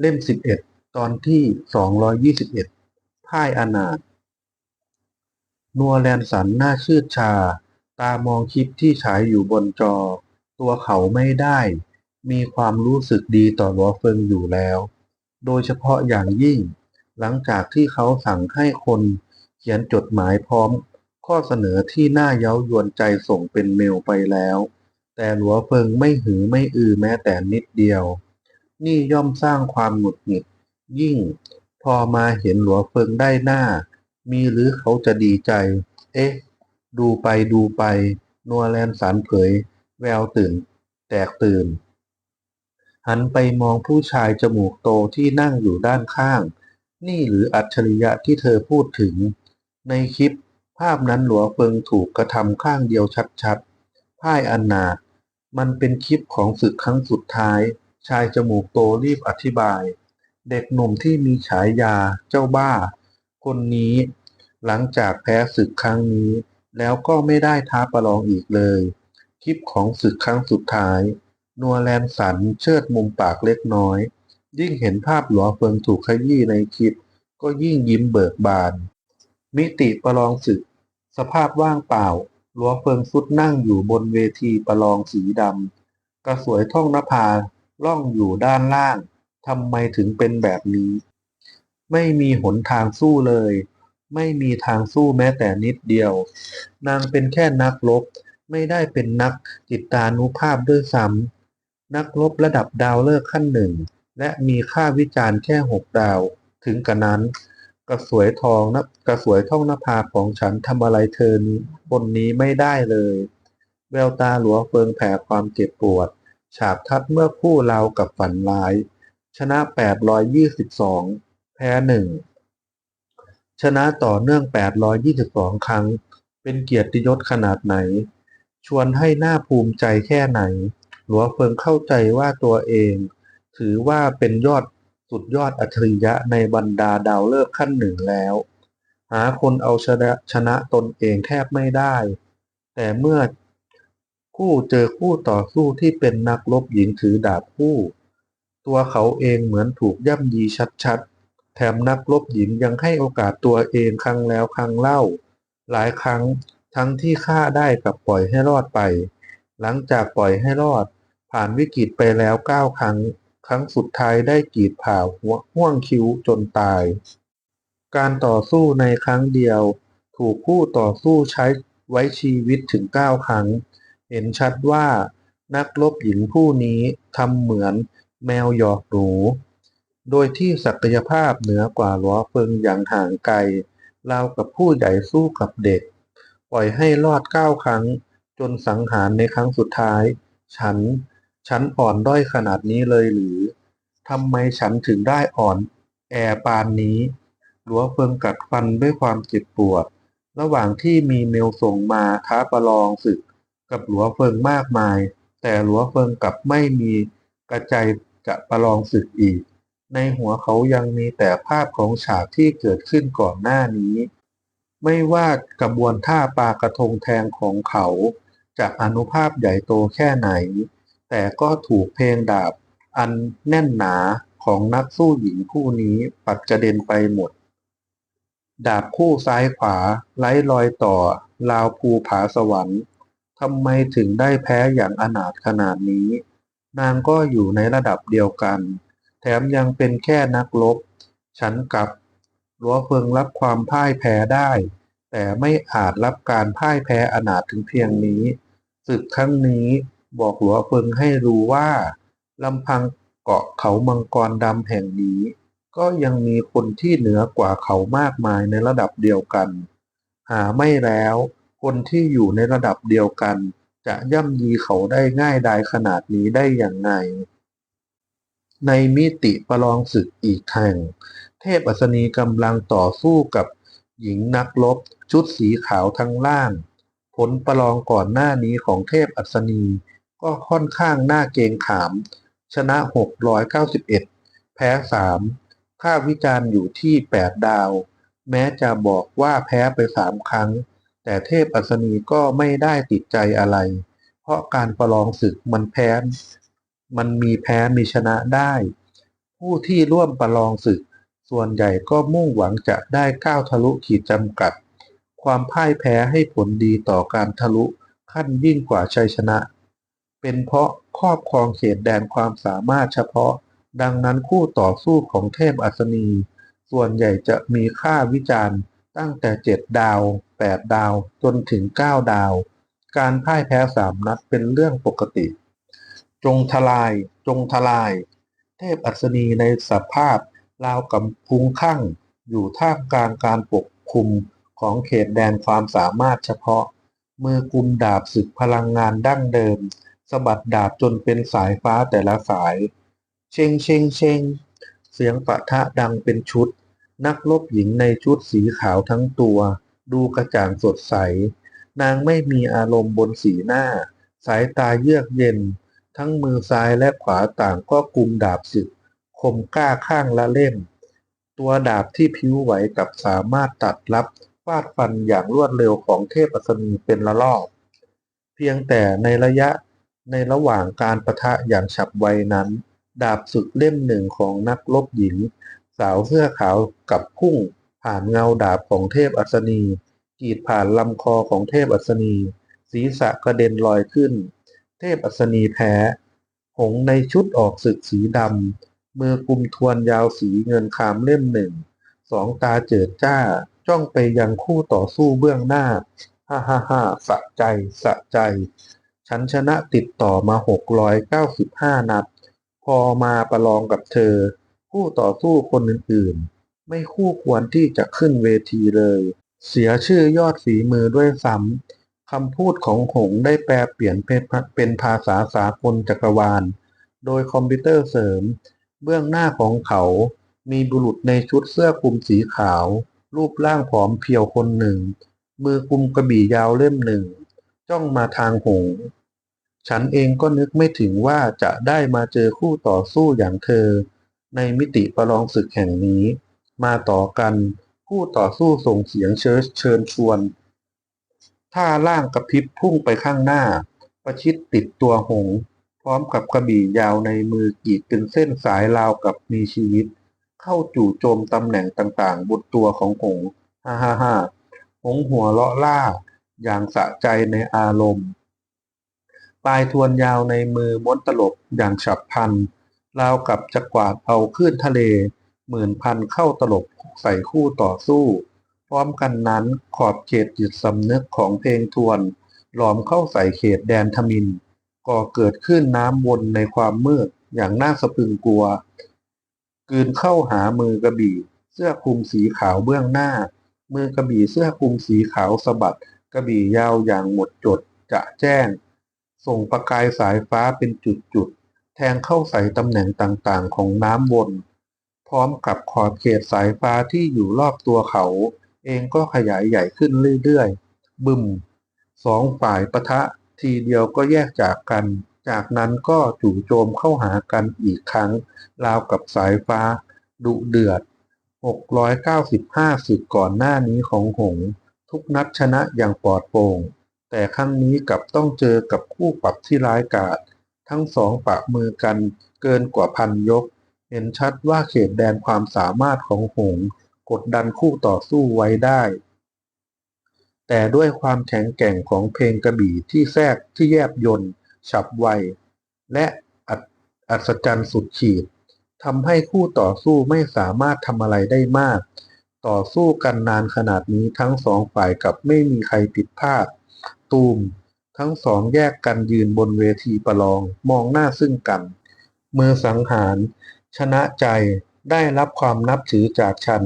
เล่ม11ตอนที่221พ่ายอนาถนัวแลนสันหน้าชืดชา ตามองคลิปที่ฉายอยู่บนจอ ตัวเขาไม่ได้ มีความรู้สึกดีต่อหลัวเฟิงอยู่แล้ว โดยเฉพาะอย่างยิ่ง หลังจากที่เขาสั่งให้คนเขียนจดหมายพร้อม ข้อเสนอที่น่าเย้ายวนใจส่งเป็นเมลไปแล้ว แต่หลัวเฟิงไม่หือไม่อือแม้แต่นิดเดียว นี่ย่อมสร้างความหงุดหงิด ยิ่งพอมาเห็นหลัวเฟิงได้หน้า มีหรือเขาจะดีใจ เอ๊ะ ดูไปดูไป นัวแลนสันเผย แววตื่น แตกตื่น หันไปมองผู้ชายจมูกโตที่นั่งอยู่ด้านข้าง นี่หรืออัจฉริยะที่เธอพูดถึง ในคลิป ภาพนั้นหลัวเฟิงถูกกระทำข้างเดียวชัดๆพ่ายอนาถมันเป็นคลิปของศึกครั้งสุดท้าย ชายจมูกโตรีบอธิบาย เด็กหนุ่มที่มีฉายาเจ้าบ้า คนนี้ หลังจากแพ้ศึกครั้งนี้ แล้วก็ไม่ได้ท้าประลองอีกเลย คลิปของศึกครั้งสุดท้าย นัวแลนสันเชิดมุมปากเล็กน้อย ยิ่งเห็นภาพหลัวเฟิงถูกขยี้ในคลิป ก็ยิ่งยิ้มเบิกบาน มิติประลองศึก สภาพว่างเปล่าหลัวเฟิงสุดนั่งอยู่บนเวทีประลองสีดำกระสวยท่องนภา ล่องอยู่ด้านล่างทำไมถึงเป็นแบบนี้ ไม่มีหนทางสู้เลย ไม่มีทางสู้แม้แต่นิดเดียว นางเป็นแค่นักรบไม่ได้เป็นนักจิตตานุภาพด้วยซ้ำนักรบระดับดาวเลิกขั้นหนึ่ง และมีค่าวิจารณ์แค่หกดาว ถึงกระนั้น กระสวยทองนะกระสวยท่องนภาของฉันทำอะไรเธอนี้บนนี้ไม่ได้เลย แววตาหลัวเฟิงแผ่ความเจ็บปวด ฉากทัดเมื่อคู่เรากับฝันร้าย ชนะ 822 แพ้หนึ่งชนะต่อเนื่อง 822 ครั้ง เป็นเกียรติยศขนาดไหน ชวนให้หน้าภูมิใจแค่ไหน หลัวเฟิงเข้าใจว่าตัวเอง ถือว่าเป็นยอดสุดยอดอัจฉริยะในบรรดาดาวเลิกขั้นหนึ่งแล้ว หาคนเอาชนะชนะตนเองแทบไม่ได้ แต่เมื่อ คู่เจอคู่ต่อสู้ที่เป็นนักรบหญิงถือดาบคู่ ตัวเขาเองเหมือนถูกย่ำยีชัดๆ แถมนักรบหญิงยังให้โอกาสตัวเองครั้งแล้วครั้งเล่า หลายครั้งทั้งที่ฆ่าได้กับปล่อยให้รอดไป หลังจากปล่อยให้รอด ผ่านวิกฤตไปแล้วเก้าครั้ง ครั้งสุดท้ายได้กีดผ่าหัวห่วงคิ้วจนตาย การต่อสู้ในครั้งเดียว ถูกคู่ต่อสู้ใช้ไว้ชีวิตถึงเก้าครั้ง เห็นชัดว่านักรบหญิงผู้นี้ทำเหมือนแมวหยอกหนู โดยที่ศักยภาพเหนือกว่าลัวเฟิงอย่างห่างไกลราวกับผู้ใหญ่สู้กับเด็ก ปล่อยให้รอดเก้าครั้ง จนสังหารในครั้งสุดท้าย ฉัน ฉันอ่อนด้อยขนาดนี้เลยหรือทำไมฉันถึงได้อ่อนแอปานนี้หลัวเฟิงกัดฟันด้วยความเจ็บปวด ระหว่างที่มีเมลส่งมาท้าประลองศึก กับหลัวเฟิงมากมาย แต่หลัวเฟิงกลับไม่มีกระใจจะประลองศึกอีก ในหัวเขายังมีแต่ภาพของฉากที่เกิดขึ้นก่อนหน้านี้ ไม่ว่ากระบวนท่าปากระทงแทงของเขาจะอนุภาพใหญ่โตแค่ไหน แต่ก็ถูกเพลงดาบอันแน่นหนาของนักสู้หญิงคู่นี้ปัดกระเด็นไปหมด ดาบคู่ซ้ายขวาไร้รอยต่อราวภูผาสวรรค์ ทำไมถึงได้แพ้อย่างอนาถขนาดนี้ นางก็อยู่ในระดับเดียวกัน แถมยังเป็นแค่นักรบฉันกับหลัวเฟิงรับความพ่ายแพ้ได้ แต่ไม่อาจรับการพ่ายแพ้อนาถถึงเพียงนี้ศึกครั้งนี้บอกหลัวเฟิงให้รู้ว่าลำพังเกาะเขามังกรดำแห่งนี้ ก็ยังมีคนที่เหนือกว่าเขามากมายในระดับเดียวกัน หาไม่แล้ว คนที่อยู่ในระดับเดียวกัน จะย่ำยีเขาได้ง่ายดายขนาดนี้ได้อย่างไงในมิติประลองศึกอีกแห่ง เทพอัศนีกำลังต่อสู้กับหญิงนักรบชุดสีขาวทั้งล่าง ผลประลองก่อนหน้านี้ของเทพอัศนีก็ค่อนข้างน่าเกงขาม ชนะ 691 แพ้ 3 ค่าวิจารณ์อยู่ที่ 8 ดาว แม้จะบอกว่าแพ้ไป 3 ครั้ง แต่เทพอัศนีก็ไม่ได้ติดใจอะไร เพราะการประลองศึกมันแพ้ มันมีแพ้มีชนะได้ ผู้ที่ร่วมประลองศึก ส่วนใหญ่ก็มุ่งหวังจะได้ก้าวทะลุขีดจำกัด ความพ่ายแพ้ให้ผลดีต่อการทะลุขั้นยิ่งกว่าชัยชนะ เป็นเพราะครอบครองเขตแดนความสามารถเฉพาะ ดังนั้นคู่ต่อสู้ของเทพอัศนี ส่วนใหญ่จะมีค่าวิจารณ์ ตั้งแต่ 7 ดาว 8 ดาว จนถึง 9 ดาว การพ่ายแพ้สามนัดเป็นเรื่องปกติ จงทลาย จงทลาย เทพอัศนีในสภาพราวกับพุงข้างอยู่ท่ามกลางการปกคลุมของเขตแดนความสามารถเฉพาะ มือกุมดาบศึกพลังงานดั้งเดิมสะบัดดาบจนเป็นสายฟ้าแต่ละสาย เชงเชงเชงเสียงปะทะดังเป็นชุด นักรบหญิงในชุดสีขาวทั้งตัว ดูกระจ่างสดใส นางไม่มีอารมณ์บนสีหน้า สายตาเยือกเย็น ทั้งมือซ้ายและขวาต่างก็กุมดาบศึก คมกล้าข้างละเล่ม ตัวดาบที่พิ้วไหวกับสามารถตัดรับฟาดฟันอย่างรวดเร็วของเทพอัศนีเป็นละลอกเพียงแต่ในระยะในระหว่างการประทะอย่างฉับไวนั้น ดาบศึกเล่มหนึ่งของนักรบหญิง สาวเสื้อขาวกับพุ่งผ่านเงาดาบของเทพอัศนีกีดผ่านลำคอของเทพอัศนี ศีรษะกระเด็นลอยขึ้น เทพอัศนีแพ้ หงในชุดออกศึกสีดำมือกุมทวนยาวสีเงินคามเล่มหนึ่ง สองตาเจิดจ้า จ้องไปยังคู่ต่อสู้เบื้องหน้า ฮ่าฮ่าฮ่าสะใจ สะใจ ฉันชนะติดต่อมา695นัดพอมาประลองกับเธอ คู่ต่อสู้คนอื่นๆ ไม่คู่ควรที่จะขึ้นเวทีเลย เสียชื่อยอดฝีมือด้วยซ้ำคำพูดของหงได้แปลเปลี่ยนเป็นภาษาสากลจักรวาล โดยคอมพิวเตอร์เสริม เบื้องหน้าของเขามีบุรุษในชุดเสื้อคลุมสีขาว รูปร่างผอมเพรียวคนหนึ่ง มือกุมกระบี่ยาวเล่มหนึ่ง จ้องมาทางหง ฉันเองก็นึกไม่ถึงว่าจะได้มาเจอคู่ต่อสู้อย่างเธอ ในมิติประลองศึกแห่งนี้ มาต่อกันคู่ต่อสู้ส่งเสียงเชิญเชิญชวนท่าล่างกระพริบพุ่งไปข้างหน้า ประชิดติดตัวหงส์พร้อมกับกระบี่ยาวในมือกีดเป็นเส้นสายราวกับมีชีวิต เข้าจู่โจมตำแหน่งต่างๆ บนตัวของหงส์ฮ่าฮ่าฮ่าหงหัวเลาะล่า อย่างสะใจในอารมณ์ ปลายทวนยาวในมือม้วนตลบอย่างฉับพลัน ราวกับจะกวาดเอาคลื่นทะเล หมื่นพันเข้าตลบใส่คู่ต่อสู้ พร้อมกันนั้นขอบเขตจิตสำนึกของเพลงทวน หลอมเข้าใส่เขตแดนทมิน ก่อเกิดขึ้นน้ำวนในความมืดอย่างน่าสะพรึงกลัวกืนเข้าหามือกระบี่ เสื้อคลุมสีขาวเบื้องหน้า มือกระบี่เสื้อคลุมสีขาวสะบัดกระบี่ยาวอย่างหมดจดจะแจ้ง ส่งประกายสายฟ้าเป็นจุดๆ แทงเข้าใส่ตำแหน่งต่างๆ ของน้ำวน พร้อมกับขอบเขตสายฟ้าที่อยู่รอบตัวเขา เองก็ขยายใหญ่ขึ้นเรื่อยๆ บึมสองฝ่ายปะทะทีเดียวก็แยกจากกัน จากนั้นก็จู่โจมเข้าหากันอีกครั้ง ราวกับสายฟ้า ดุเดือด 695ศึกก่อนหน้านี้ของหง ทุกนัดชนะอย่างปลอดโปร่ง แต่ครั้งนี้กลับต้องเจอกับคู่ปรับที่ร้ายกาจ ทั้งสองปะมือกันเกินกว่าพันยก เห็นชัดว่าเขตแดนความสามารถของหงกดดันคู่ต่อสู้ไว้ได้ แต่ด้วยความแข็งแกร่งของเพลงกระบี่ที่แทรกที่แยบยนต์ฉับไว และอัศอัศจรรย์สุดขีดทำให้คู่ต่อสู้ไม่สามารถทำอะไรได้มาก ต่อสู้กันนานขนาดนี้ทั้งสองฝ่ายกับไม่มีใครผิดพลาด ตูม ทั้งสองแยกกันยืนบนเวทีประลองมองหน้าซึ่งกัน มือสังหาร ชนะใจได้รับความนับถือจากฉัน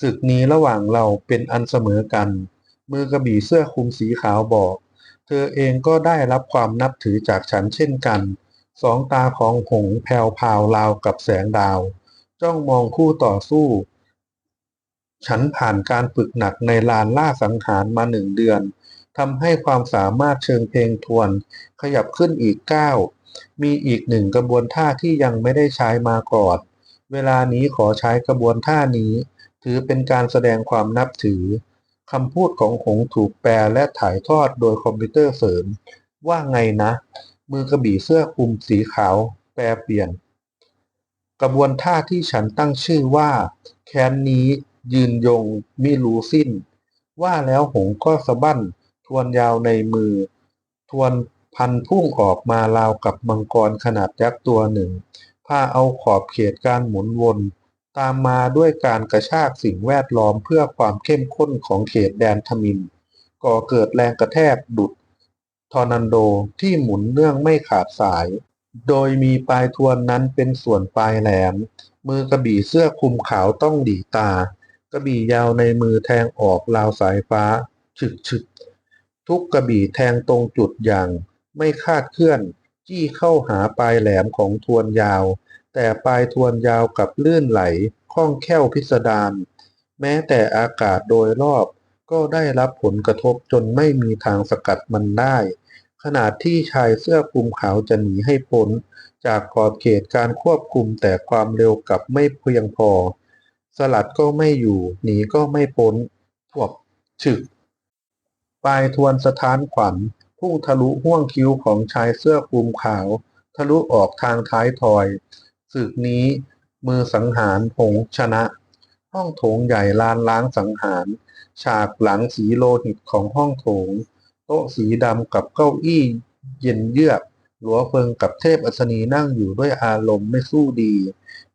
ศึกนี้ระหว่างเราเป็นอันเสมอกัน มือกระบี่เสื้อคลุมสีขาวบอก เธอเองก็ได้รับความนับถือจากฉันเช่นกัน สองตาของหงแผ่วพาวราวกับแสงดาว จ้องมองคู่ต่อสู้ ฉันผ่านการฝึกหนักในลานล่าสังหารมาหนึ่งเดือน ทำให้ความสามารถเชิงเพลงทวน ขยับขึ้นอีกก้ามีอีกหนึ่งกระบวนท่าที่ยังไม่ได้ใช้มาก่อน เวลานี้ขอใช้กระบวนท่านี้ ถือเป็นการแสดงความนับถือคำพูดของหงถูกแปลและถ่ายทอดโดยคอมพิวเตอร์เสริมว่าไงนะ มือกระบี่เสื้อคลุมสีขาว แปลเปลี่ยน กระบวนท่าที่ฉันตั้งชื่อว่า แค้นนี้ยืนยงมิรู้สิ้น ว่าแล้วหงก็สะบั้น วนยาวในมือ ทวนพันพุ่งออกมาราวกับมังกรขนาดยักษ์ตัวหนึ่งพาเอาขอบเขตการหมุนวน ตามมาด้วยการกระชากสิ่งแวดล้อมเพื่อความเข้มข้นของเขตแดนทมิน ก่อเกิดแรงกระแทกดุดทอร์นาโดที่หมุนเนื่องไม่ขาดสาย โดยมีปลายทวนนั้นเป็นส่วนปลายแหลม มือกระบี่เสื้อคลุมขาวต้องดีตา กระบี่ยาวในมือแทงออกราวสายฟ้าฉึกฉึก ทุกกระบี่แทงตรงจุดอย่าง ไม่คาดเคลื่อน จี้เข้าหาปลายแหลมของทวนยาว แต่ปลายทวนยาวกับลื่นไหลคล่องแคล่วพิสดารแม้แต่อากาศโดยรอบก็ได้รับผลกระทบจนไม่มีทางสกัดมันได้ขณะที่ชายเสื้อคลุมขาวจะหนีให้พ้น จากขอบเขตการควบคุมแต่ความเร็วกับไม่เพียงพอ สลัดก็ไม่อยู่ หนีก็ไม่พ้นพวกฉึก ปลายทวนสถานขวัญพุ่งทะลุห้วงคิ้วของชายเสื้อคลุมขาว ทะลุออกทางท้ายทอยศึกนี้ มือสังหารหงชนะ ห้องโถงใหญ่ลานล้างสังหาร ฉากหลังสีโลหิตของห้องโถง โต๊ะสีดำกับเก้าอี้เย็นเยือกหลัวเฟิงกับเทพอัศนีนั่งอยู่ด้วยอารมณ์ไม่สู้ดี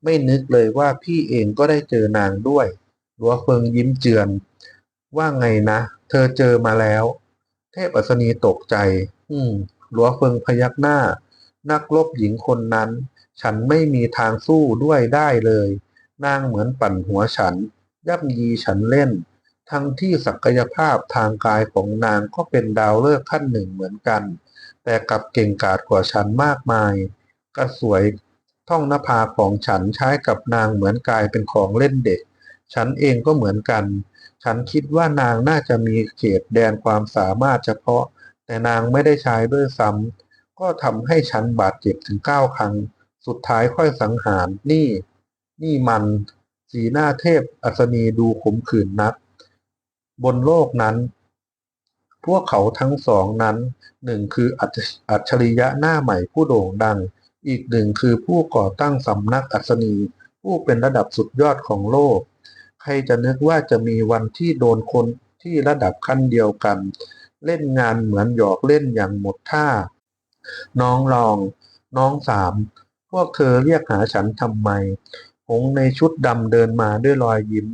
ไม่นึกเลยว่าพี่เองก็ได้เจอนางด้วย หลัวเฟิงยิ้มเจือน ว่าไงนะ เธอเจอมาแล้ว เทพอัศนีตกใจ อืมหลัวเฟิงพยักหน้า นักรบหญิงคนนั้น ฉันไม่มีทางสู้ด้วยได้เลย นางเหมือนปั่นหัวฉันย่ำยีฉันเล่น ทั้งที่ศักยภาพทางกายของนางก็เป็นดาวฤกษ์ขั้นหนึ่งเหมือนกัน แต่กลับเก่งกาจกว่าฉันมากมาย กระสวยท่องนภาของฉันใช้กับนางเหมือนกายเป็นของเล่นเด็ก ฉันเองก็เหมือนกัน ฉันคิดว่านางน่าจะมีเขตแดนความสามารถเฉพาะ แต่นางไม่ได้ใช้ด้วยซ้ำก็ทำให้ฉันบาดเจ็บถึงเก้าครั้ง สุดท้ายค่อยสังหาร นี่ นี่มัน สีหน้าเทพอัศนีดูขมขื่นนัก บนโลกนั้น พวกเขาทั้งสองนั้นหนึ่งคืออัจอัจฉริยะหน้าใหม่ผู้โด่งดัง อีกหนึ่งคือผู้ก่อตั้งสำนักอัศนีผู้เป็นระดับสุดยอดของโลก ใครจะนึกว่าจะมีวันที่โดนคนที่ระดับขั้นเดียวกัน เล่นงานเหมือนหยอกเล่นอย่างหมดท่า น้องรอง น้องสาม พวกเธอเรียกหาฉันทำไม หงในชุดดำเดินมาด้วยรอยยิ้ม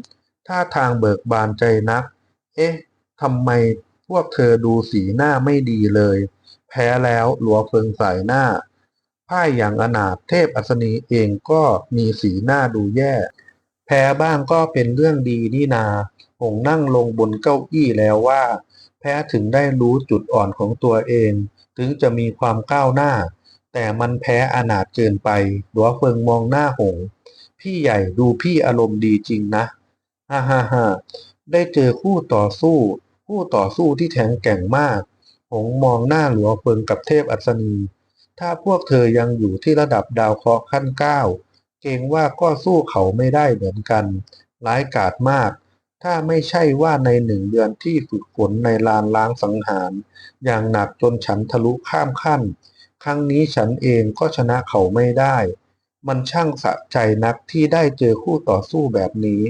ท่าทางเบิกบานใจนัก เอ๊ะทำไมพวกเธอดูสีหน้าไม่ดีเลย แพ้แล้วหลัวเฟิงสายหน้าพ่ายอย่างอนาถเทพอัศนีเองก็มีสีหน้าดูแย่ พ้บ้างก็เป็นเรื่องดีนี่นาหงนั่งลงบนเก้าอี้แล้วว่า แพ้ถึงได้รู้จุดอ่อนของตัวเอง ถึงจะมีความก้าวหน้า แต่มันแพ้อนาถเกินไปหลัวเฟิงมองหน้าหง พี่ใหญ่ดูพี่อารมณ์ดีจริงนะฮ่าฮ่าฮ่าได้เจอคู่ต่อสู้ คู่ต่อสู้ที่แข็งแกร่งมาก หงมองหน้าหลัวเฟิงกับเทพอัศนี ถ้าพวกเธอยังอยู่ที่ระดับดาวเคราะห์ขั้นเก้า เกรงว่าก็สู้เขาไม่ได้เหมือนกัน ร้ายกาจมาก ถ้าไม่ใช่ว่าในหนึ่งเดือนที่ฝึกฝนในลานล้างสังหาร อย่างหนักจนฉันทะลุข้ามขั้น ครั้งนี้ฉันเองก็ชนะเขาไม่ได้ มันช่างสะใจนักที่ได้เจอคู่ต่อสู้แบบนี้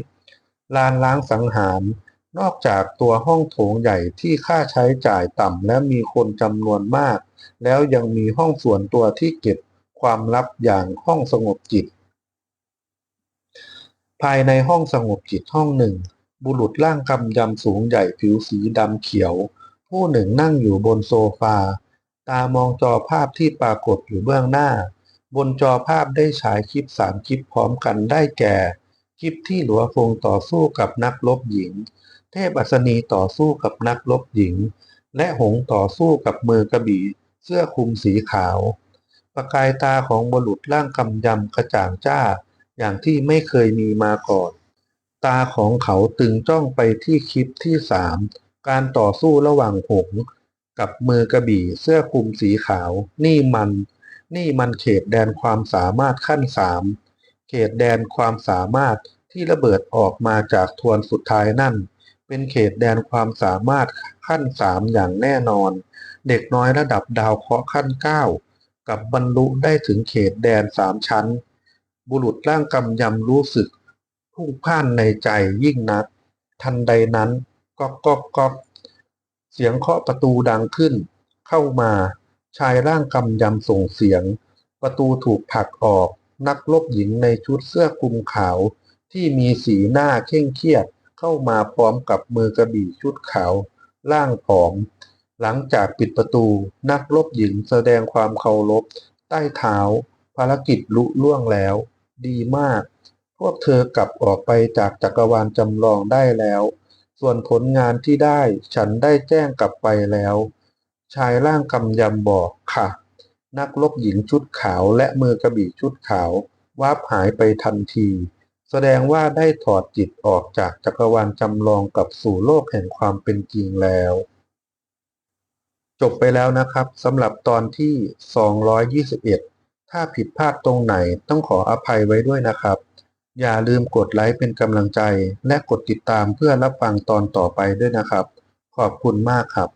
ลานล้างสังหารนอกจากตัวห้องโถงใหญ่ที่ค่าใช้จ่ายต่ำและมีคนจำนวนมาก แล้วยังมีห้องส่วนตัวที่เก็บความลับอย่างห้องสงบจิต ภายในห้องสงบจิตห้องหนึ่ง บุรุษร่างกำยำสูงใหญ่ผิวสีดำเขียว ผู้หนึ่งนั่งอยู่บนโซฟา ตามองจอภาพที่ปรากฏอยู่เบื้องหน้า บนจอภาพได้ฉายคลิปสามคลิปพร้อมกันได้แก่ คลิปที่หลัวฟงต่อสู้กับนักรบหญิง เทพอัศนีต่อสู้กับนักรบหญิง และหงต่อสู้กับมือกระบี่เสื้อคลุมสีขาว ประกายตาของบุรุษร่างกำยำกระจ่างจ้า อย่างที่ไม่เคยมีมาก่อน ตาของเขาตึงจ้องไปที่คลิปที่สามการต่อสู้ระหว่างหงกับมือกระบี่เสื้อคลุมสีขาว นี่มัน นี่มันเขตแดนความสามารถขั้นสามเขตแดนความสามารถที่ระเบิดออกมาจากทวนสุดท้ายนั่น เป็นเขตแดนความสามารถขั้นสามอย่างแน่นอน เด็กน้อยระดับดาวเคราะห์ขั้นเก้ากับบรรลุได้ถึงเขตแดนสามชั้น บุรุษร่างกำยำรู้สึกพุ่งพล่านในใจยิ่งนัก ทันใดนั้นก๊อกก๊อกก๊อกเสียงเคาะประตูดังขึ้น เข้ามา ชายร่างกำยำส่งเสียง ประตูถูกผลักออก นักรบหญิงในชุดเสื้อคลุมขาว ที่มีสีหน้าเคร่งเครียดเข้ามาพร้อมกับมือกระบี่ชุดขาว ร่างผอม หลังจากปิดประตูนักรบหญิงแสดงความเคารพใต้เท้า ภารกิจลุล่วงแล้ว ดีมาก พวกเธอกลับออกไปจากจักรวาลจำลองได้แล้ว ส่วนผลงานที่ได้ฉันได้แจ้งกลับไปแล้ว ชายร่างกำยำบอกค่ะ นักรบหญิงชุดขาวและมือกระบี่ชุดขาววาบหายไปทันที แสดงว่าได้ถอดจิตออกจากจักรวาลจำลองกลับสู่โลกแห่งความเป็นจริงแล้ว จบไปแล้วนะครับสำหรับตอนที่ 221 ถ้าผิดพลาดตรงไหนต้องขออภัยไว้ด้วยนะครับ อย่าลืมกดไลค์เป็นกำลังใจ และกดติดตามเพื่อรับฟังตอนต่อไปด้วยนะครับ ขอบคุณมากครับ